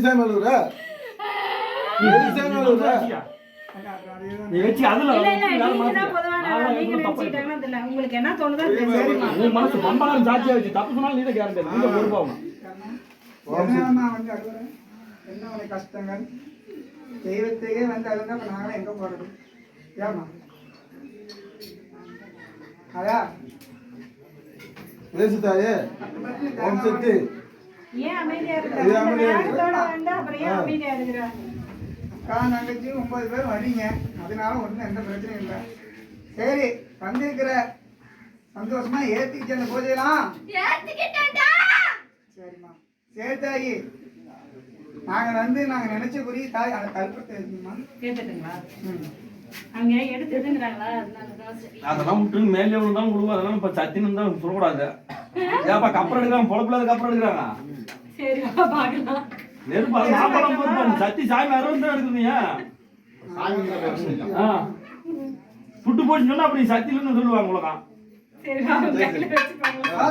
எதுக்கு சாமி அழுகுற எதுக்கு சாமி அழுகுற நீ வச்சு அதுல. உங்களுக்கு என்ன தோணுதோ. உன் மனசு வச்சு. தப்பு சொன்னாலும் நீ தான் கேரண்டி நீங்க வந்து? என்ன உனக்கு கஷ்டங்கள்? தெய்வத்தையே வந்து அழுந்தா அப்ப நாங்களாம் எங்க போறது? ஏமா அதா பேசு தாயே. ஓம் சக்தி. ஏன் அமைதியா இருக்க? இது அந்த அமைதியா இருக்கு. வேகத்தோட வந்தா அப்புறம் ஏன் அமைதியா இருக்கிற? அக்கா தங்கச்சி ஒன்பது பேர் வரீங்க அதனால ஒன்றும் எந்த பிரச்சனையும் இல்லை. சரி வந்திருக்கிற சந்தோஷமா ஏத்திக்கிச்சு அந்த பூஜையெல்லாம். சரிம்மா. சரி தாயி. நாங்க வந்து நாங்க நினைச்ச குறி தாய் அதை கல்பத்தை இருக்குமா? கேட்டுட்டுங்களா? அங்க தான் சரி. அதெல்லாம் விட்டு மேலே விழுந்தாலும் விழுவோம். அதெல்லாம் இப்ப சத்தின்னு தான் சொல்லக்கூடாது. ஏப்பா கப்பல் எடுக்கிறாங்க பொழப்புல கப்பல் எடுக்கிறாங்க. சரி, வா, பார்க்கலாம். நெருப்பு சாப்பாடு போட்டு சத்தி சாமி அறுபது தான் எடுக்குறீங்க ஆ. புட்டு போட்டு சொன்னா அப்படி சத்தியிலன்னு சொல்லுவாங்க உலகம் சரி, வா,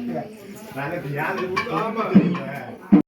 வச்சுக்கோங்க. வா, ஆமா